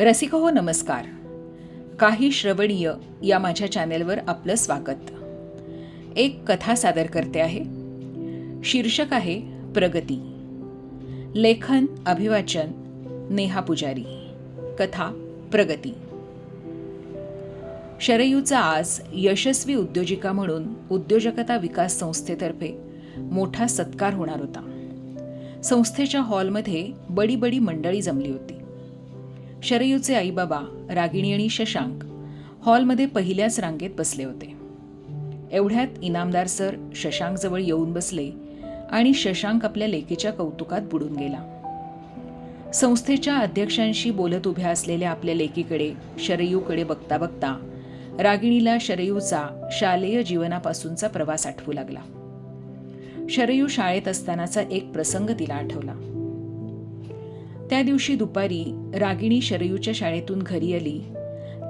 रसिक हो नमस्कार. काही श्रवणीय या माझ्या चॅनेलवर आपलं स्वागत. एक कथा सादर करते आहे. शीर्षक आहे प्रगती. लेखन अभिवाचन नेहा पुजारी. कथा प्रगती. शरयूचा आज यशस्वी उद्योजिका म्हणून उद्योजकता विकास संस्थेतर्फे मोठा सत्कार होणार होता. संस्थेच्या हॉलमध्ये बडी बडी मंडळी जमली होती. शरयूचे आईबाबा रागिणी आणि शशांक हॉलमध्ये पहिल्याच रांगेत बसले होते. एवढ्यात इनामदार सर शशांकजवळ येऊन बसले आणि शशांक आपल्या लेकीच्या कौतुकात बुडून गेला. संस्थेच्या अध्यक्षांशी बोलत उभ्या असलेल्या आपल्या लेकीकडे शरयूकडे बघता बघता रागिणीला शरयूचा शालेय जीवनापासूनचा प्रवास आठवू लागला. शरयू शाळेत असतानाचा एक प्रसंग तिला आठवला. त्या दिवशी दुपारी रागिणी शरयूच्या शाळेतून घरी आली.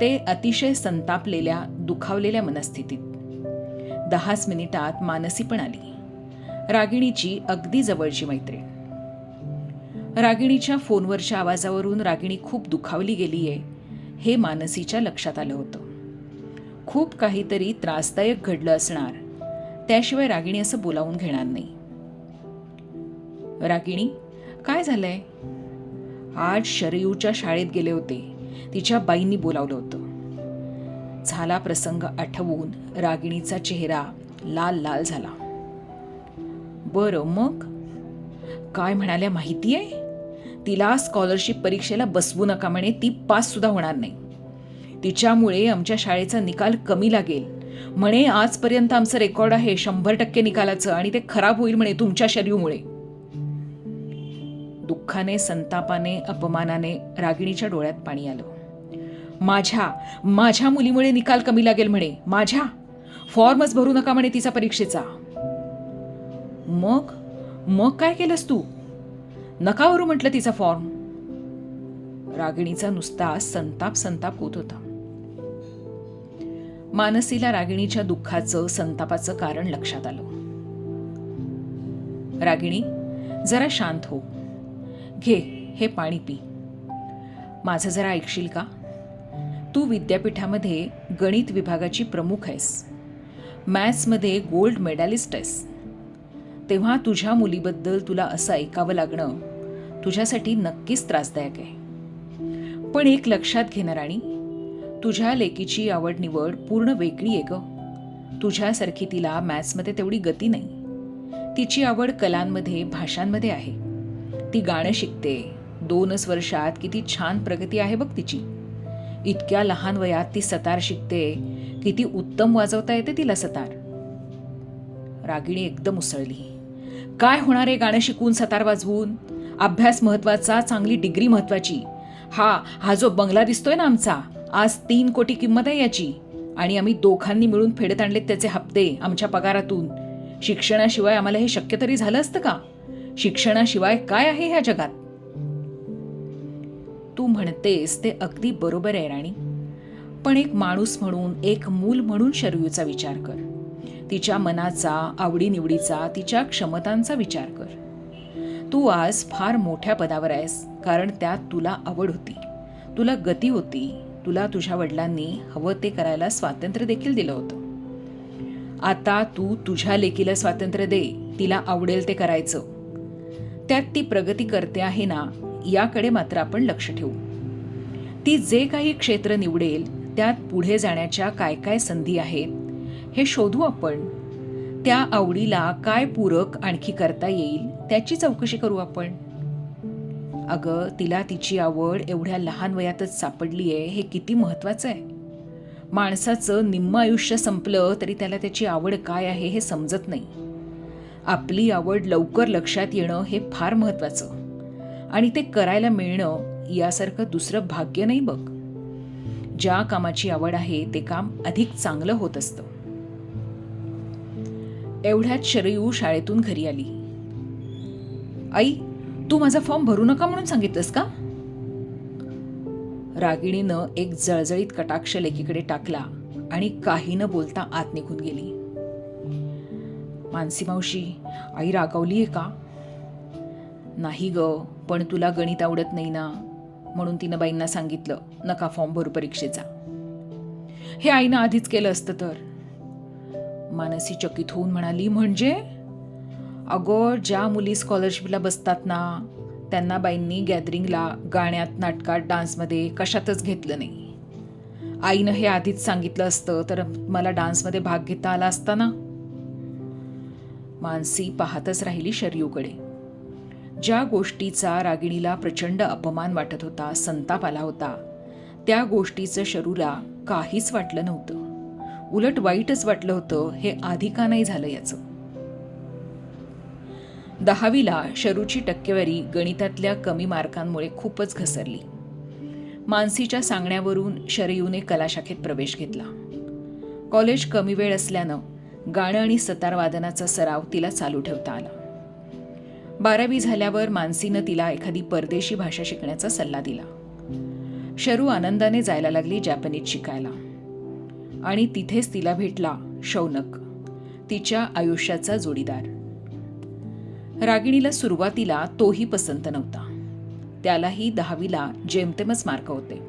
ते अतिशय संतापलेल्या दुखावलेल्या मनस्थितीत. दहाच मिनिटात मानसी पण आली. रागिणीची अगदी जवळची मैत्रीण. रागिणीच्या फोनवरच्या आवाजावरून रागिणी खूप दुखावली गेली आहे हे मानसीच्या लक्षात आलं होतं. खूप काहीतरी त्रासदायक घडलं असणार त्याशिवाय रागिणी असं बोलावून घेणार नाही. रागिणी काय झालंय? आज शरयूच्या शाळेत गेले होते. तिच्या बाईंनी बोलावलं होतं. झाला प्रसंग आठवून रागिणीचा चेहरा लाल लाल झाला. बरं मग? काय म्हणाल्या माहिती आहे? तिला स्कॉलरशिप परीक्षेला बसवू नका म्हणे ती पाससुद्धा होणार नाही. तिच्यामुळे आमच्या शाळेचा निकाल कमी लागेल. म्हणे आजपर्यंत आमचं रेकॉर्ड आहे शंभर टक्के निकालाचं आणि ते खराब होईल म्हणे तुमच्या शरीरमुळे दुःखाने संतापाने अपमानाने रागिणीच्या डोळ्यात पाणी आलं. माझ्या माझ्या मुलीमुळे निकाल कमी लागेल म्हणे. माझ्या? फॉर्मच भरू नका म्हणे तिचा परीक्षेचा. मग? मग काय केलंस तू? नका भरू म्हटलं तिचा फॉर्म. रागिणीचा नुसता संताप संताप होत होता. मानसीला रागिणीच्या दुःखाचं संतापाचं कारण लक्षात आलं. रागिणी जरा शांत हो. घे हे पाणी पी. माझं जरा ऐकशील का? तू विद्यापीठामध्ये गणित विभागाची प्रमुख आहेस. मॅथ्समध्ये गोल्ड मेडॅलिस्ट आहेस. तेव्हा तुझ्या मुलीबद्दल तुला असं ऐकावं लागणं तुझ्यासाठी नक्कीच त्रासदायक आहे. पण एक लक्षात घे राणी तुझ्या लेकीची आवड निवड पूर्ण वेगळी आहे ग. तुझ्यासारखी तिला मॅथ्समध्ये तेवढी गती नाही. तिची आवड कलांमध्ये भाषांमध्ये आहे. ती गाणं शिकते. दोनच वर्षात किती छान प्रगती आहे बघ तिची. इतक्या लहान वयात ती सतार शिकते. किती उत्तम वाजवता येते तिला सतार. रागिणी एकदम उसळली. काय होणार आहे गाणं शिकून सतार वाजवून? अभ्यास महत्त्वाचा चांगली डिग्री महत्वाची. हा हा जो बंगला दिसतोय ना आमचा आज तीन कोटी किंमत आहे याची. आणि आम्ही दोघांनी मिळून फेडत आणलेत त्याचे हप्ते आमच्या पगारातून. शिक्षणाशिवाय आम्हाला हे शक्य तरी झालं असतं का? शिक्षणाशिवाय काय आहे ह्या जगात? तू म्हणतेस ते अगदी बरोबर आहे राणी. पण एक माणूस म्हणून एक मूल म्हणून शरयूचा विचार कर. तिच्या मनाचा आवडीनिवडीचा तिच्या क्षमतांचा विचार कर. तू आज फार मोठ्या पदावर आहेस कारण त्यात तुला आवड होती. तुला गती होती. तुला तुझ्या वडिलांनी हवं ते करायला स्वातंत्र्य देखील दिलं होतं. आता तू तुझ्या लेकीला स्वातंत्र्य दे. तिला आवडेल ते करायचं. त्यात ती प्रगती करते आहे ना याकडे मात्र आपण लक्ष ठेवू. ती जे काही क्षेत्र निवडेल त्यात पुढे जाण्याच्या काय काय संधी आहेत हे शोधू आपण. त्या आवडीला काय पूरक आणखी करता येईल त्याची चौकशी करू आपण. अगं तिला तिची आवड एवढ्या लहान वयातच सापडली आहे हे किती महत्वाचं आहे. माणसाचं निम्म आयुष्य संपलं तरी त्याला त्याची आवड काय आहे हे समजत नाही. आपली आवड लवकर लक्षात येणं हे फार महत्वाचं. आणि ते करायला मिळणं यासारखं दुसरं भाग्य नाही बघ. ज्या कामाची आवड आहे ते काम अधिक चांगलं होत असतं. एवढ्यात शरयू शाळेतून घरी आली. आई तू माझा फॉर्म भरू नका म्हणून सांगितलंस का? रागिणीनं एक जळजळीत कटाक्ष लेकीकडे टाकला आणि काही न बोलता आत निघून गेली. मानसी मावशी आई रागावली आहे का? नाही ग पण तुला गणित आवडत नाही ना? म्हणून तिनं बाईंना सांगितलं नका फॉर्म भरू परीक्षेचा. हे आईनं आधीच केलं असतं तर. मानसी चकित होऊन म्हणाली म्हणजे? अगं ज्या मुली स्कॉलरशिपला बसतात ना त्यांना बाईंनी गॅदरिंगला गाण्यात नाटकात डान्समध्ये कशातच घेतलं नाही. आईनं हे आधीच सांगितलं असतं तर मला डान्समध्ये भाग घेता आला असता ना? मानसी पाहतच राहिली शरयूकडे. ज्या गोष्टीचा रागिणीला प्रचंड अपमान वाटत होता संताप आला होता त्या गोष्टीचं शरूला काहीच वाटलं नव्हतं. उलट वाईटच वाटलं होतं हे आधी का नाही झालं याचं? दहावीला शरूची टक्केवारी गणितातल्या कमी मार्कांमुळे खूपच घसरली. मानसीच्या सांगण्यावरून शरयूने कलाशाखेत प्रवेश घेतला. कॉलेज कमी वेळ असल्यानं गाणं आणि सतारवादनाचा सराव तिला चालू ठेवता आला. बारावी झाल्यावर मानसीनं तिला एखादी परदेशी भाषा शिकण्याचा सल्ला दिला. शरू आनंदाने जायला लागली जॅपनीज शिकायला. आणि तिथेच तिला भेटला शौनक तिच्या आयुष्याचा जोडीदार. रागिणीला सुरुवातीला तोही पसंत नव्हता. त्यालाही दहावीला जेमतेमच मार्क होते.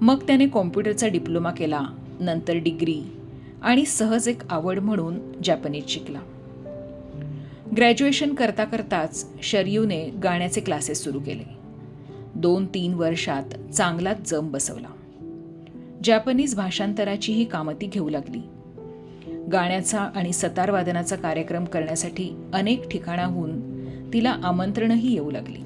मग त्याने कॉम्प्युटरचा डिप्लोमा केला नंतर डिग्री आणि सहज एक आवड म्हणून जॅपनीज शिकला. ग्रॅज्युएशन करता करताच शरयूने गाण्याचे क्लासेस सुरू केले. दोन तीन वर्षात चांगलाच जम बसवला. जॅपनीज भाषांतराचीही कामं ती घेऊ लागली. गाण्याचा आणि सतारवादनाचा कार्यक्रम करण्यासाठी अनेक ठिकाणाहून तिला आमंत्रणही येऊ लागली.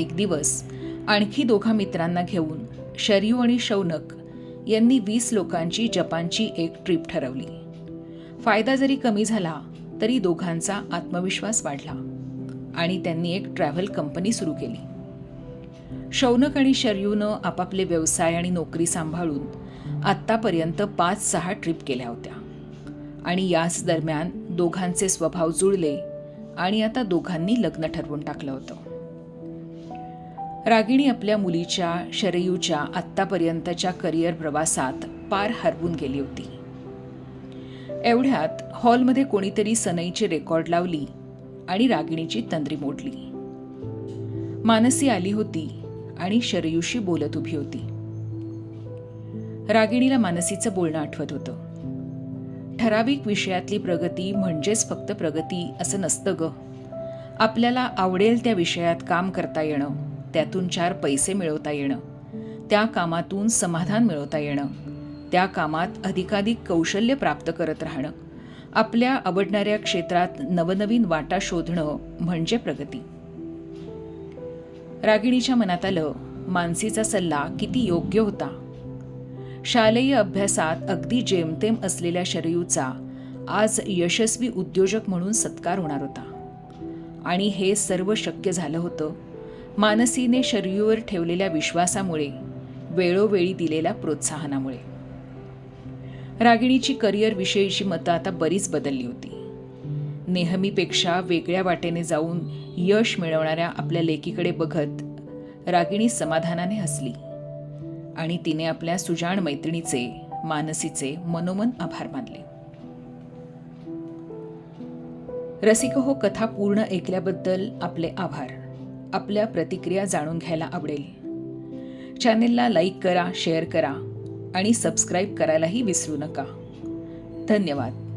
एक दिवस आणखी दोघा मित्रांना घेऊन शरयू आणि शौनक यांनी वीस लोकांची जपानची एक ट्रिप ठरवली. फायदा जरी कमी झाला तरी दोघांचा आत्मविश्वास वाढला आणि त्यांनी एक ट्रॅव्हल कंपनी सुरू केली. शौनक आणि शरयूनं आपापले व्यवसाय आणि नोकरी सांभाळून आत्तापर्यंत पाच सहा ट्रिप केल्या होत्या. आणि याच दरम्यान दोघांचे स्वभाव जुळले आणि आता दोघांनी लग्न ठरवून टाकलं होतं. रागिणी आपल्या मुलीच्या शरयूच्या आत्तापर्यंतच्या करिअर प्रवासात पार हरवून गेली होती. एवढ्यात हॉलमध्ये कोणीतरी सनईची रेकॉर्ड लावली आणि रागिणीची तंद्री मोडली. मानसी आली होती आणि शरयूशी बोलत उभी होती. रागिणीला मानसीचं बोलणं आठवत होतं. ठराविक विषयातली प्रगती म्हणजेच फक्त प्रगती असं नसतं ग. आपल्याला आवडेल त्या विषयात काम करता येणं. त्यातून चार पैसे मिळवता येणं. त्या कामातून समाधान मिळवता येणं. त्या कामात अधिकाधिक कौशल्य प्राप्त करत राहणं. आपल्या आवडणाऱ्या क्षेत्रात नवनवीन वाटा शोधणं म्हणजे प्रगती. रागिणीच्या मनात आलं मानसीचा सल्ला किती योग्य होता. शालेय अभ्यासात अगदी जेमतेम असलेल्या शरयूचा आज यशस्वी उद्योजक म्हणून सत्कार होणार होता. आणि हे सर्व शक्य झालं होतं. मानसीने शरयूवर ठेवलेल्या विश्वासामुळे वेळोवेळी दिलेल्या प्रोत्साहनामुळे. रागिणीची करिअरविषयीची मतं आता बरीच बदलली होती. नेहमीपेक्षा वेगळ्या वाटेने जाऊन यश मिळवणाऱ्या आपल्या लेकीकडे बघत रागिणी समाधानाने हसली. आणि तिने आपल्या सुजाण मैत्रिणीचे मानसीचे मनोमन आभार मानले. रसिक हो कथा पूर्ण ऐकल्याबद्दल आपले आभार. आपल्या प्रतिक्रिया जाणून घ्यायला आवडेल. चॅनेलला लाईक करा शेअर करा आणि सबस्क्राईब करायलाही विसरू नका. धन्यवाद.